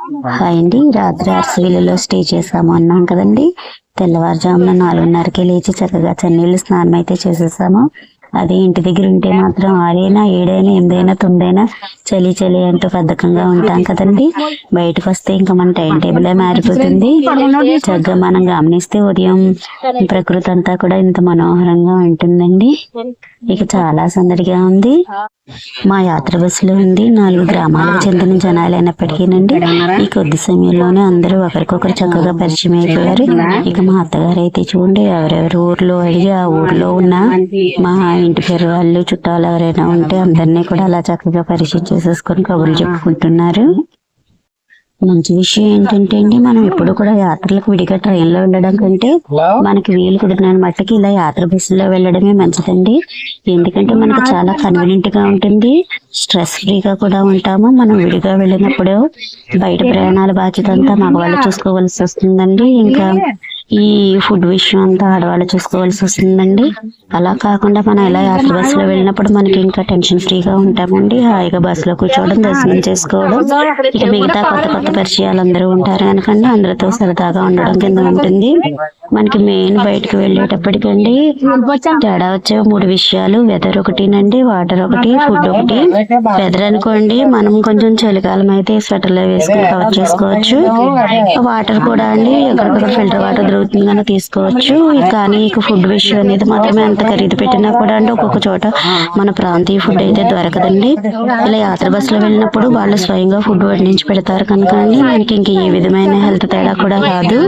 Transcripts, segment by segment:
Hi అండి రాత్రి అరసవిల్లులో stay చేసాము అన్నాం కదండి. తెల్లవారుజామున నాలుగున్నరకే లేచి చక్కగా చన్నీళ్ళు స్నానం అయితే చేసేసాము. అదే ఇంటి దగ్గర ఉంటే మాత్రం ఆరైనా ఏడైనా ఎనిమిదైనా తొమ్మిదైనా చలి చలి అంటూ బద్ధకంగా ఉంటాం కదండి. బయటకు వస్తే ఇంకా మన టైం టేబుల్ మారిపోతుంది. చక్కగా మనం గమనిస్తే ఉదయం ప్రకృతి అంతా కూడా ఇంత మనోహరంగా ఉంటుందండి. ఇక చాలా సందడిగా ఉంది. మా యాత్ర బస్సులో ఉంది నాలుగు గ్రామాలకు చెందిన జనాలు అయినప్పటికీనండి ఈ కొద్ది సమయంలోనే అందరూ ఒకరికొకరు చక్కగా పరిచయం అయిపోయారు. ఇక మా అత్తగారు అయితే చూడండి ఎవరెవరు ఊర్లో అడిగి ఆ ఊర్లో ఉన్న మా ఇంటి పేరు వాళ్ళు చుట్టాలు ఎవరైనా ఉంటే అందరినీ కూడా అలా చక్కగా పరిచయం చేసేసుకొని కబుర్లు చెప్పుకుంటున్నారు. మంచి విషయం ఏంటంటే అండి మనం ఎప్పుడు కూడా యాత్రలకు విడిగా ట్రైన్లో వెళ్ళడం కంటే మనకి వీలు కుదిరిన మట్టుకి ఇలా యాత్ర బస్సులో వెళ్ళడమే మంచిదండి. ఎందుకంటే మనకు చాలా కన్వీనియంట్గా ఉంటుంది. స్ట్రెస్ ఫ్రీగా కూడా ఉంటాము. మనం విడిగా వెళ్ళినప్పుడు బయట ప్రయాణాల బాధ్యత అంతా మగవాళ్ళు చూసుకోవాల్సి వస్తుందండి. ఇంకా ఈ ఫుడ్ విషయం అంతా ఆడవాళ్ళు చూసుకోవాల్సి వస్తుందండి. అలా కాకుండా మనం ఇలా యాత్ర బస్సులో వెళ్ళినప్పుడు మనకి ఇంకా టెన్షన్ ఫ్రీగా ఉంటామండి. హాయిగా బస్సులో కూర్చోవడం దర్శనం చేసుకోవడం. ఇక మిగతా కొత్త కొత్త పరిచయాలు అందరూ ఉంటారు కనుకండి. అందరితో సరదాగా ఉండడం కింద ఉంటుంది. మనకి మెయిన్ బయటకు వెళ్ళేటప్పటికండి తేడా వచ్చే మూడు విషయాలు. వెదర్ ఒకటినండి వాటర్ ఒకటి ఫుడ్ ఒకటి. వెదర్ అనుకోండి మనం కొంచెం చలికాలం అయితే స్వెటర్లో వేసుకుని కవర్ చేసుకోవచ్చు. వాటర్ కూడా అండి ఎక్కడికక్కడ ఫిల్టర్ వాటర్ దొరుకుతుంది కానీ తీసుకోవచ్చు. కానీ ఇక ఫుడ్ విషయం అనేది మాత్రమే అంత ఖరీదు పెట్టినా కూడా అంటే ఒక్కొక్క చోట మన ప్రాంతీయ ఫుడ్ అయితే దొరకదండి. ఇలా యాత్ర బస్సులో వెళ్ళినప్పుడు వాళ్ళు స్వయంగా ఫుడ్ వడ్డించి పెడతారు కనుక అండి మనకి ఇంక ఏ విధమైన హెల్త్ తేడా కూడా కాదు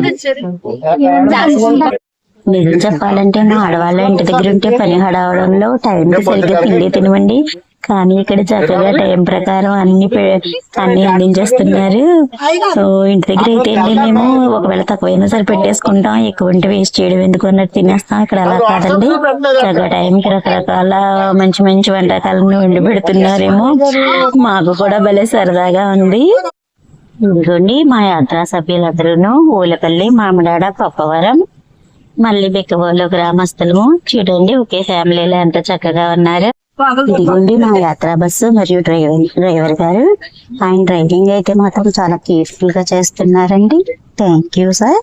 నిజం చెప్పాలంటే మా ఆడవాళ్ళ ఇంటి దగ్గర ఉంటే పని హడావడంలో టైం సరిగ్గా తిండి తినవండి కానీ ఇక్కడ చక్కగా టైం ప్రకారం అన్ని పె- అన్ని అందించేస్తున్నారు. సో ఇంటి దగ్గర అయితే అండి మేము ఒకవేళ తక్కువైనా సరే పెట్టేసుకుంటాం. ఎక్కువ ఉంటే వేస్ట్ చేయడం ఎందుకు అన్నట్టు తినేస్తాం. ఇక్కడ అలా కాదండి. చక్కగా టైంకి రకరకాల మంచి మంచి వంటకాలను వండి పెడుతున్నారేమో. మాకు కూడా భలే సరదాగా ఉంది. ఇదిగోండి మా యాత్రా సభ్యులందరూ ఊలపల్లి మామిడాడ పప్పవరం మళ్ళీ బెక్కబోలు గ్రామస్తులము. చూడండి ఒకే ఫ్యామిలీలో ఎంత చక్కగా ఉన్నారు. ఇదిగోండి మా యాత్రా బస్సు మరియు డ్రైవర్ డ్రైవర్ గారు. ఆయన డ్రైవింగ్ అయితే మాత్రం చాలా కేర్ఫుల్గా చేస్తున్నారండి. Thank you sir